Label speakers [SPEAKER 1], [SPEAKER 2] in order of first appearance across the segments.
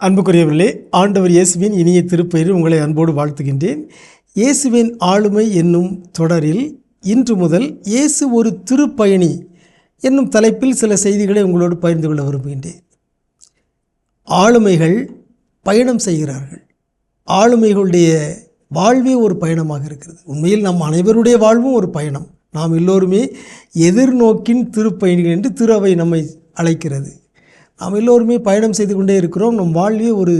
[SPEAKER 1] அன்புக்குரியவர்களே ஆண்டவர் இயேசுவின் இனிய திருப்பெயரில் உங்களை அன்போடு வாழ்த்துகின்றேன். இயேசுவின் ஆளுமை என்னும் தொடரில் இன்று முதல் இயேசு ஒரு திருப்பயணி என்னும் தலைப்பில் சில செய்திகளை உங்களோடு பகிர்ந்து கொள்ள விரும்புகின்றேன். ஆளுமைகள் பயணம் செய்கிறார்கள். ஆளுமைகளுடைய வாழ்வே ஒரு பயணமாக இருக்கிறது. உண்மையில் நம் அனைவருடைய வாழ்வும் ஒரு பயணம். நாம் எல்லோருமே எதிர்நோக்கின் திருப்பயணிகள் என்று திருவை நம்மை அழைக்கிறது. நாம் எல்லோருமே பயணம் செய்து கொண்டே இருக்கிறோம். நம் வாழ்வே ஒரு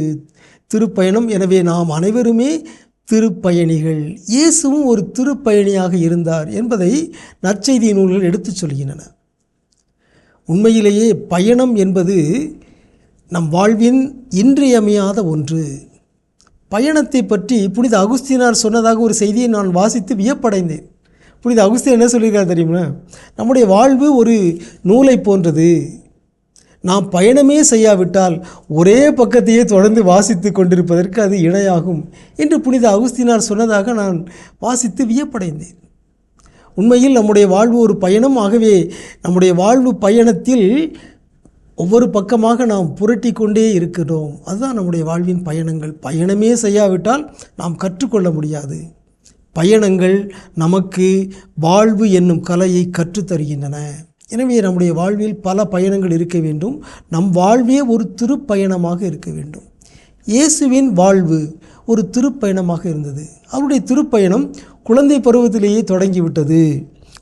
[SPEAKER 1] திருப்பயணம். எனவே நாம் அனைவருமே திருப்பயணிகள். இயேசுவும் ஒரு திருப்பயணியாக இருந்தார் என்பதை நற்செய்தி நூல்கள் எடுத்துச் சொல்கின்றன. உண்மையிலேயே பயணம் என்பது நம் வாழ்வின் இன்றியமையாத ஒன்று. பயணத்தை பற்றி புனித அகுஸ்தினார் சொன்னதாக ஒரு செய்தியை நான் வாசித்து வியப்படைந்தேன். புனித அகுஸ்தின் என்ன சொல்லியிருக்கார் தெரியுமா? நம்முடைய வாழ்வு ஒரு நூலை போன்றது. நாம் பயணமே செய்யாவிட்டால் ஒரே பக்கத்தையே தொடர்ந்து வாசித்து கொண்டிருப்பதற்கு அது இணையாகும் என்று புனித அகுஸ்தினார் சொன்னதாக நான் வாசித்து வியப்படைந்தேன். உண்மையில் நம்முடைய வாழ்வு ஒரு பயணம். ஆகவே நம்முடைய வாழ்வு பயணத்தில் ஒவ்வொரு பக்கமாக நாம் புரட்டி கொண்டே இருக்கிறோம். அதுதான் நம்முடைய வாழ்வின் பயணங்கள். பயணமே செய்யாவிட்டால் நாம் கற்றுக்கொள்ள முடியாது. பயணங்கள் நமக்கு வாழ்வு என்னும் கலையை கற்றுத்தருகின்றன. எனவே நம்முடைய வாழ்வில் பல பயணங்கள் இருக்க வேண்டும். நம் வாழ்வே ஒரு திருப்பயணமாக இருக்க வேண்டும். இயேசுவின் வாழ்வு ஒரு திருப்பயணமாக இருந்தது. அவருடைய திருப்பயணம் குழந்தை பருவத்திலேயே தொடங்கிவிட்டது.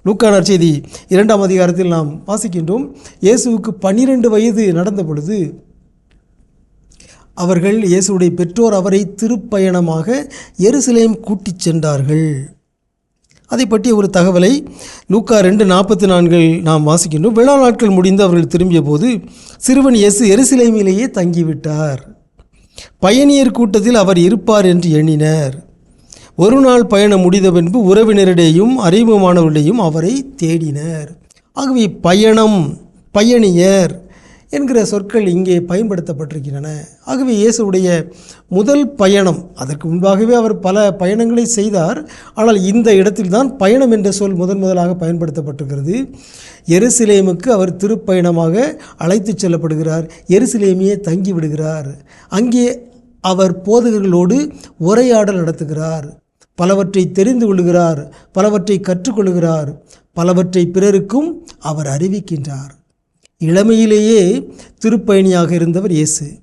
[SPEAKER 1] லூக்கானார் செய்தி இரண்டாம் அதிகாரத்தில் நாம் வாசிக்கின்றோம். இயேசுவுக்கு பன்னிரண்டு வயது நடந்த பொழுது அவர்கள் இயேசுடைய பெற்றோர் அவரை திருப்பயணமாக எருசலேம் கூட்டிச் சென்றார்கள். அதை பற்றிய ஒரு தகவலை லூக்கா ரெண்டு நாற்பத்தி நான்கில் நாம் வாசிக்கின்றோம். விழா நாட்கள் முடிந்து அவர்கள் திரும்பிய போது சிறுவன் இயேசு எருசிலைமையிலேயே தங்கிவிட்டார். பயணியர் கூட்டத்தில் அவர் இருப்பார் என்று எண்ணினர். ஒரு நாள் பயணம் முடிந்த பின்பு உறவினரிடையும் அறிமுகமானவரிடையும் அவரை தேடினர். ஆகவே பயணம் பயணியர் என்கிற சொற்கள் இங்கே பயன்படுத்தப்பட்டிருக்கின்றன. ஆகவே இயேசுடைய முதல் பயணம் அதற்கு முன்பாகவே அவர் பல பயணங்களை செய்தார். ஆனால் இந்த இடத்தில்தான் பயணம் என்ற சொல் முதன் முதலாக பயன்படுத்தப்பட்டிருக்கிறது. எருசலேமுக்கு அவர் திருப்பயணமாக அழைத்துச் செல்லப்படுகிறார். எருசலேமியே தங்கி விடுகிறார் அங்கே அவர் போதகர்களோடு உரையாடல் நடத்துகிறார். பலவற்றை தெரிந்து கொள்கிறார் பலவற்றை கற்றுக்கொள்கிறார் பலவற்றை பிறருக்கும் அவர் அறிவிக்கின்றார். இளமையிலேயே திருப்பயணியாக இருந்தவர் இயேசு.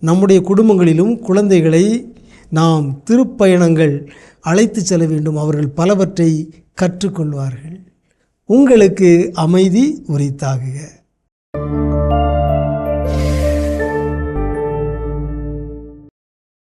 [SPEAKER 1] நம்முடைய குடும்பங்களிலும் குழந்தைகளை நாம் திருப்பயணங்கள் அழைத்து செல்ல வேண்டும். அவர்கள் பலவற்றை கற்றுக்கொள்வார்கள். உங்களுக்கு அமைதி உரித்தாகுக.